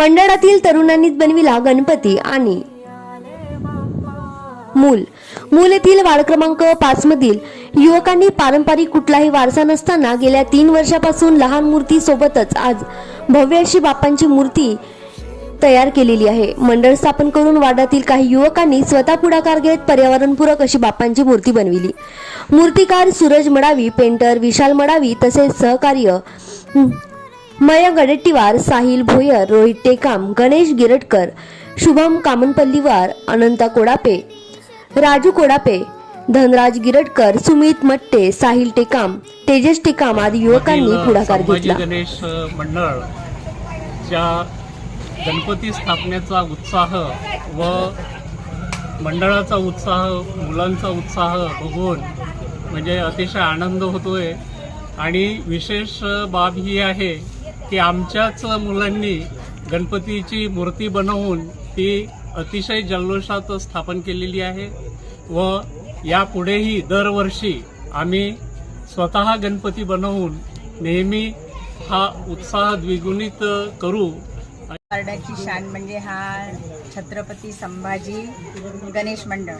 मंडळातील तरुणांनीच बनविला गणपती आणि मूल. मूल येथील वार्ड क्रमांक पाच मधील युवकांनी पारंपरिक कुठलाही वारसा नसताना गेल्या तीन वर्षापासून लहान मूर्ती सोबतच आज भव्य अशी बाप्पांची मूर्ती तयार केलेली आहे. मंडळ स्थापन करून वार्डातील काही युवकांनी स्वतः पुढाकार घेत पर्यावरणपूरक अशी बाप्पांची मूर्ती बनविली. मूर्तिकार सूरज मडावी पेंटर विशाल मडावी तसेच सहकार्य मया गडेट्टीवार साहिल भोयर रोहित टेकाम गणेश गिरटकर शुभम कामनपल्लीवार अनंता कोडापे राजू कोडापे धनराज गिरटकर सुमित मट्टे साहिल टेकाम तेजस टेकाम आदी युवकांनी पुढाकार घेतला. गणेश मंडळच्या गणपती स्थापनेचा उत्साह व मंडळाचा उत्साह मुलांचा उत्साह बघून म्हणजे अतिशय आनंद होतोय. आणि विशेष बाब ही आहे की आमच्याच मुलांनी गणपतीची मूर्ती बनवून ती अतिशय जल्लोषात स्थापन केलेली आहे व यापुढेही दरवर्षी आम्ही स्वतः गणपती बनवून नेहमी हा उत्साह द्विगुणित करू. पारड्याची शान म्हणजे हा छत्रपती संभाजी गणेश मंडळ.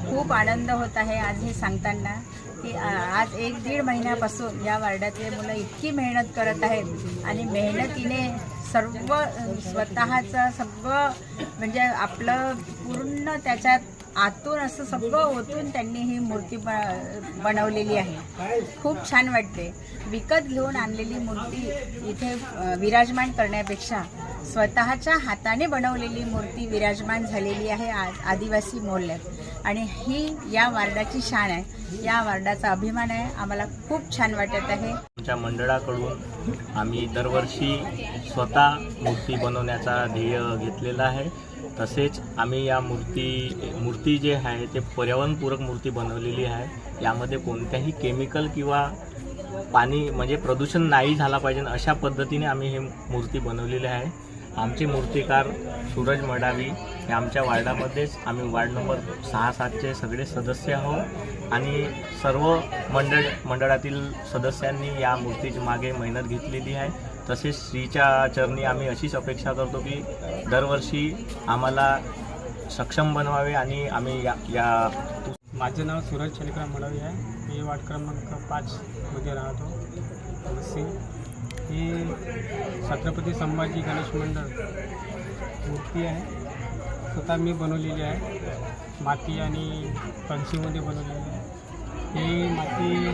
खूप आनंद होत आहे आज हे सांगताना की आज एक दीड महिन्यापासून या वार्डातले मुलं इतकी मेहनत करत आहेत आणि मेहनतीने सर्व स्वतःचं सगळं म्हणजे आपलं पूर्ण त्याच्यात आतून असं सगळं ओतून त्यांनी ही मूर्ती ब बनवलेली आहे. खूप छान वाटते. विकत घेऊन आणलेली मूर्ती इथे विराजमान करण्यापेक्षा स्वतःच्या हाताने बनवलेली मूर्ती विराजमान झालेली आहे आज आदिवासी मोहल्ल्यात आणि ही या वार्डाची शान आहे. या वार्डाचा अभिमान आहे. आम्हाला खूप छान वाटत आहे. आमच्या मंडळाकडून आम्ही दरवर्षी स्वतः मूर्ती बनवण्याचा ध्येय घेतलेला आहे. तसेच आम्ही या मूर्ती मूर्ती जे आहे ते पर्यावरणपूरक मूर्ती बनवलेली आहे. यामध्ये कोणत्याही केमिकल किंवा पाणी म्हणजे प्रदूषण नाही झाला पाहिजे अशा पद्धतीने आम्ही हे मूर्ती बनवलेली आहे. आमचे मूर्तिकार सूरज मडावी हे आमच्या वार्डामध्येच आम्ही वार्ड नंबर सहा सातचे सगळे सदस्य आहोत आणि सर्व मंडळ मंडळातील सदस्यांनी या मूर्तीच्या मागे मेहनत घेतलेली आहे. तसेच श्रीच्या चरणी आम्ही अशीच अपेक्षा करतो की दरवर्षी आम्हाला सक्षम बनवावे आणि आम्ही या या माझं नाव सूरज शनिकराम मडावी आहे. मी वार्ड क्रमांक पाचमध्ये राहतो. वस्सी ही छत्रपती संभाजी गणेश मंडळ मूर्ती आहे. स्वतः मी बनवलेली आहे. माती आणि कणशीमध्ये बनवलेली आहे. ही माती